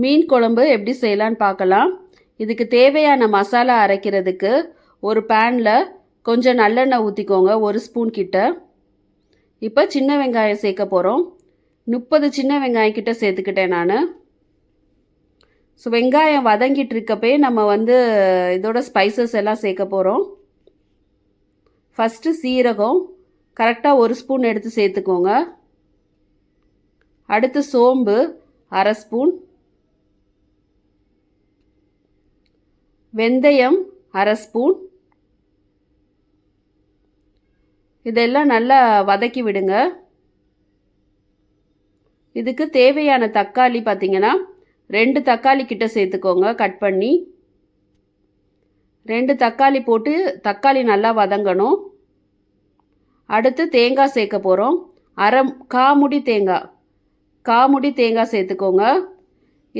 மீன் குழம்பு எப்படி செய்யலான்னு பார்க்கலாம். இதுக்கு தேவையான மசாலா அரைக்கிறதுக்கு ஒரு பேனில் கொஞ்சம் நல்லெண்ணெய் ஊற்றிக்கோங்க ஒரு ஸ்பூன் கிட்ட. இப்போ சின்ன வெங்காயம் சேர்க்க போகிறோம் முப்பது சின்ன வெங்காயம் கிட்ட சேர்த்துக்கிட்டேன் நான். ஸோ வெங்காயம் வதங்கிட்டு இருக்கப்பே நம்ம வந்து இதோட ஸ்பைசஸ் எல்லாம் சேர்க்க போகிறோம் ஃபஸ்ட்டு சீரகம் கரெக்டாக ஒரு ஸ்பூன் எடுத்து சேர்த்துக்கோங்க. அடுத்து சோம்பு அரை ஸ்பூன் வெந்தயம் அரை ஸ்பூன். இதெல்லாம் நல்லா வதக்கி விடுங்க. இதுக்கு தேவையான தக்காளி பார்த்தீங்கன்னா ரெண்டு தக்காளி கிட்ட சேர்த்துக்கோங்க கட் பண்ணி. ரெண்டு தக்காளி போட்டு தக்காளி நல்லா வதங்கணும். அடுத்து தேங்காய் சேர்க்க போகிறோம் அரை காமுடி தேங்காய். காமுடி தேங்காய் சேர்த்துக்கோங்க.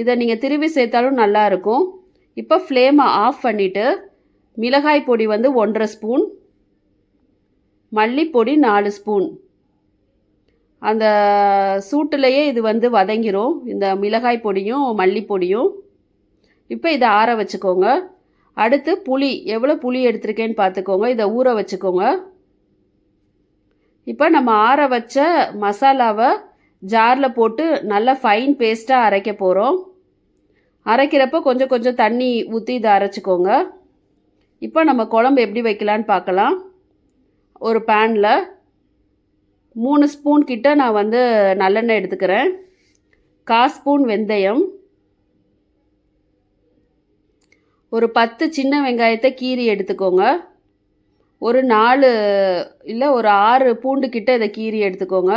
இதை நீங்கள் திருவி சேர்த்தாலும் நல்லாயிருக்கும் இப்போ ஃப்ளேமை ஆஃப் பண்ணிவிட்டு மிளகாய் பொடி வந்து ஒன்றரை ஸ்பூன் மல்லிப்பொடி நாலு ஸ்பூன். அந்த சூட்டுலேயே இது வந்து வதங்கிரும். இந்த மிளகாய் பொடியும் மல்லிப்பொடியும். இப்போ இதை ஆற வச்சுக்கோங்க. அடுத்து புளி எவ்வளோ புளி எடுத்திருக்கேன்னு பார்த்துக்கோங்க. இதை ஊற வச்சுக்கோங்க. இப்போ நம்ம ஆற வச்ச மசாலாவை ஜாரில் போட்டு நல்லா ஃபைன் பேஸ்ட்டாக அரைக்க போகிறோம் அரைக்கிறப்ப கொஞ்சம் கொஞ்சம் தண்ணி ஊற்றி இதை அரைச்சிக்கோங்க. இப்போ நம்ம குழம்பு எப்படி வைக்கலான்னு பார்க்கலாம். ஒரு பேனில் மூணு ஸ்பூன் கிட்ட நான் வந்து நல்லெண்ணெய் எடுத்துக்கிறேன். கா ஸ்பூன் வெந்தயம். ஒரு பத்து சின்ன வெங்காயத்தை கீரி எடுத்துக்கோங்க. ஒரு நாலு இல்லை ஒரு ஆறு பூண்டு கிட்ட இதை கீரி எடுத்துக்கோங்க.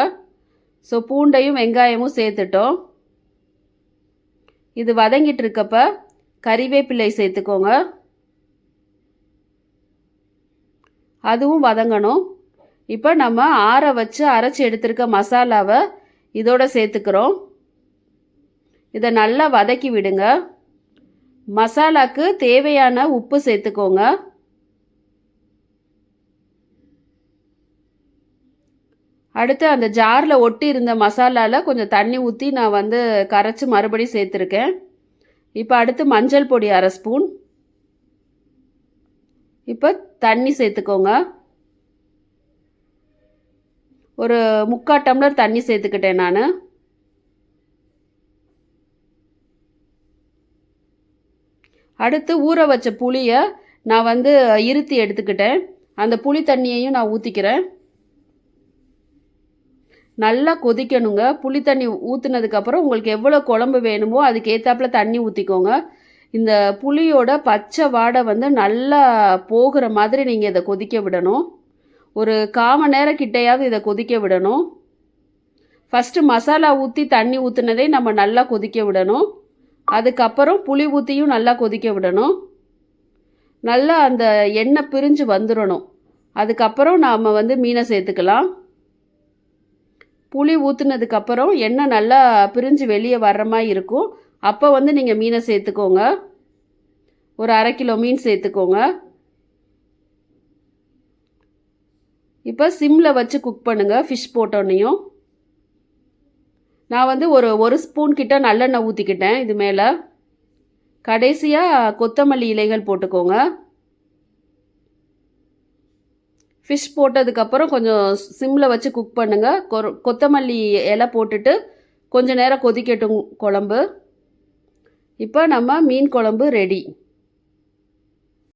ஸோ பூண்டையும் வெங்காயமும் சேர்த்துட்டோம். இது வதங்கிட்டு இருக்கப்ப கறிவேப்பிலை சேர்த்துக்கோங்க. அதுவும் வதங்கணும். இப்போ நம்ம ஆற வச்சு அரைச்சி எடுத்திருக்க மசாலாவை இதோட சேர்த்துக்கிறோம். இதை நல்லா வதக்கி விடுங்க. மசாலாக்கு தேவையான உப்பு சேர்த்துக்கோங்க. அடுத்து அந்த ஜாரில் ஒட்டி இருந்த மசாலாவில் கொஞ்சம் தண்ணி ஊற்றி நான் வந்து கரைச்சி மறுபடியும் சேர்த்துருக்கேன். இப்போ அடுத்து மஞ்சள் பொடி அரை ஸ்பூன். இப்போ தண்ணி சேர்த்துக்கோங்க. ஒரு முக்கால் டம்ளர் தண்ணி சேர்த்துக்கிட்டேன் நான். அடுத்து ஊற வச்ச புளியை நான் வந்து இருத்தி எடுத்துக்கிட்டேன். அந்த புளி தண்ணியையும் நான் ஊற்றிக்கிறேன் நல்லா கொதிக்கணுங்க. புளி தண்ணி ஊற்றுனதுக்கப்புறம் உங்களுக்கு எவ்வளோ குழம்பு வேணுமோ அதுக்கு ஏற்றாப்புல தண்ணி ஊற்றிக்கோங்க இந்த புளியோட பச்சை வாடை வந்து நல்லா போகிற மாதிரி நீங்கள் இதை கொதிக்க விடணும். ஒரு காம நேரம் கிட்டையாவது இதை கொதிக்க விடணும். ஃபஸ்ட்டு மசாலா ஊற்றி தண்ணி ஊற்றுனதே நம்ம நல்லா கொதிக்க விடணும். அதுக்கப்புறம் புளி ஊற்றியும் நல்லா கொதிக்க விடணும். நல்லா அந்த எண்ணெய் பிரிஞ்சு வந்துடணும் அதுக்கப்புறம் நாம் வந்து மீனை சேர்த்துக்கலாம். புளி ஊற்றுனதுக்கப்புறம் எண்ணெய் நல்லா பிரிஞ்சு வெளியே வர்ற மாதிரி இருக்கும். அப்போ வந்து நீங்கள் மீனை சேர்த்துக்கோங்க. ஒரு அரை கிலோ மீன் சேர்த்துக்கோங்க. இப்போ சிம்மில் வச்சு குக் பண்ணுங்கள் ஃபிஷ் போட்டோன்னையும். நான் வந்து ஒரு ஒரு ஸ்பூன் கிட்ட நல்லெண்ணெய் ஊற்றிக்கிட்டேன் இது மேலே. கடைசியாக கொத்தமல்லி இலைகள் போட்டுக்கோங்க. ஃபிஷ் போட்டதுக்கப்புறம் கொஞ்சம் சிம்மில் வச்சு குக் பண்ணுங்கள் கொத்தமல்லி இலை போட்டுட்டு கொஞ்சம் நேரம் கொதிக்கட்டும் குழம்பு. இப்போ நம்ம மீன் குழம்பு ரெடி